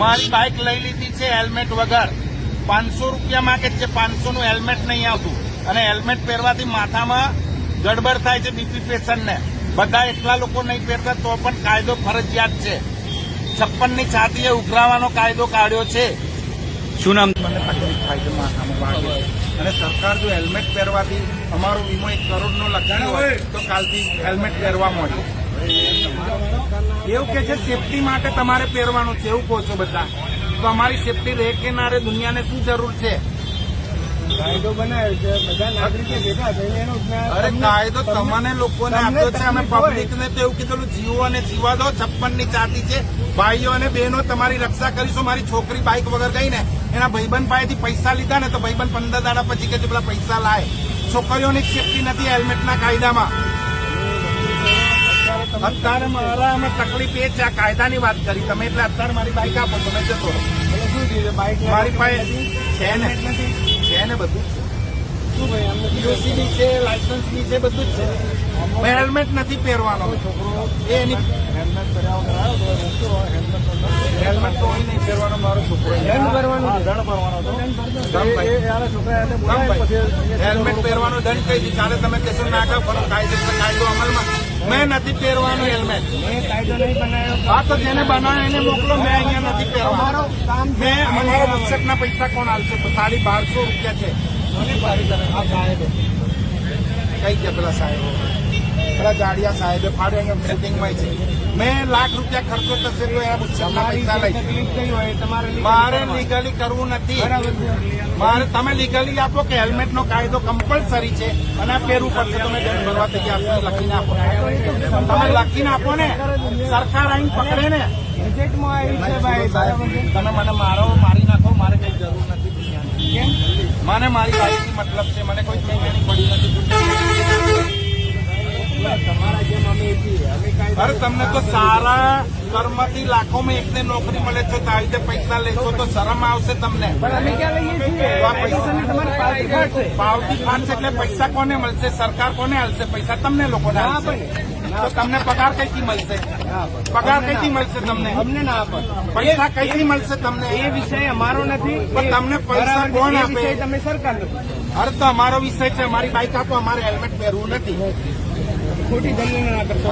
મારી બાઇક લઈ લીધી છે હેલ્મેટ વગર. પાંચસો રૂપિયા માંગે છે. પાંચસો નું હેલ્મેટ નહીં આવતું. અને હેલ્મેટ પહેરવાથી માથામાં ગડબડ થાય છે બીપી પેશન્ટને. બધા એટલા લોકો નહીં પહેરતા તો પણ કાયદો ફરજિયાત છે. છપ્પનની છાતીએ ઉઘરાવાનો કાયદો કાઢ્યો છે. શું નામ? મને તકલીફ થાય છે માથામાં વાગે અને સરકાર જો હેલ્મેટ પહેરવાથી અમારો વીમો એક કરોડ નો લખાયો હોય તો કાલથી હેલ્મેટ પહેરવા મળ્યો એવું કે છે સેફટી માટે તમારે પહેરવાનું છે એવું કહો છો બધા. તો અમારી સેફટી રહે કે ના રહે દુનિયાને શું જરૂર છે? કાયદો બનાવ્યો છે બધા નાગરિકો ભેગા થઈને એનો અરે કાયદો તમને લોકોને આપ્યો છે અમે. પબ્લિકને તો એવું કીધેલું જીવો અને જીવા દો છપ્પનની ચાતી છે ભાઈઓ અને બહેનો તમારી રક્ષા કરીશું મારી છોકરી બાઇક વગર ગઈ ને એના ભાઈબંધ પાસેથી પૈસા લીધા ને તો ભાઈબંધ પંદર દાડા પછી કે પેલા પૈસા લાય. છોકરીઓની સેફટી નથી હેલ્મેટના કાયદામાં. અત્યારે મારા અમે તકલીફ એ છે. આ કાયદાની વાત કરી. તમે એટલે અત્યારે મારી બાઇક આપો તમે જતો મારી પાસે? છે ને. છે ને બધું શું ભાઈ અમને પીયુસી ની છે લાયસન્સની છે બધું જ છે. હેલ્મેટ નથી પહેરવાનો. છોકરો એ એની હેલ્મેટ તો હેલ્મેટ તો નહીં પહેરવાનો મારો છોકરો. દંડ ભરવાનો. દંડ ભરવાનો છોકરા હેલ્મેટ પહેરવાનો દંડ કહી દીધું કાલે તમે કહેશો નાખો કાયદેસર કાયદો અમલમાં. મેં નથી પહેરવાનું હેલ્મેટ મેં કાયદો હા, તો જેને બનાવ્યો એને મોકલો, મેં અહીંયા નથી પહેરવાનો. મેં, અમારા પુસ્તકના પૈસા કોણ આવશે સાડી બારસો રૂપિયા છે. કઈ ગયા પેલા સાહેબો? પેલા જાડિયા સાહેબે ફાડે અહીંયા શૂટિંગમાં છે. મેં લાખ રૂપિયા ખર્ચો થશે તો એના તમારી પૈસા લઈ. મારે લીગલી કરવું નથી. મારે તમે લીગલી આપો કે હેલ્મેટ નો કાયદો કમ્પલસરી છે અને પેરું પડશે. તમે દંડ ભરવા તૈયાર છો લખીને આપો. તમે લખીને આપો ને. સરકાર આઈને પકડે ને. તમે મને મારો મારી નાખો મારે કઈ જરૂર નથી કેમ? મને મારી બાઈકથી મતલબ છે મને કોઈ કહેવાની પડી નથી તમારા જેમ અમે છીએ અમે કાયદો અરે તમને તો સારા કર્મથી લાખોમાં એકને નોકરી મળે છે તો આવી રીતે પૈસા લેશો તો શરમ આવશે તમને. પાવતી ફાટશે એટલે પૈસા કોને મળશે? સરકાર કોને હાલશે પૈસા તમને લોકોને. તો તમને પગાર કઈથી મળશે? પગાર કઈથી મળશે તમને? અમને ના આપે પૈસા કઈથી મળશે તમને? એ વિષય અમારો નથી. પણ તમને પૈસા કોણ આપે? તમે સરકાર અરે તો અમારો વિષય છે. અમારી બાઈક આપો. અમારે હેલ્મેટ પહેરવું નથી. ખોટી દલીલ ના કરશો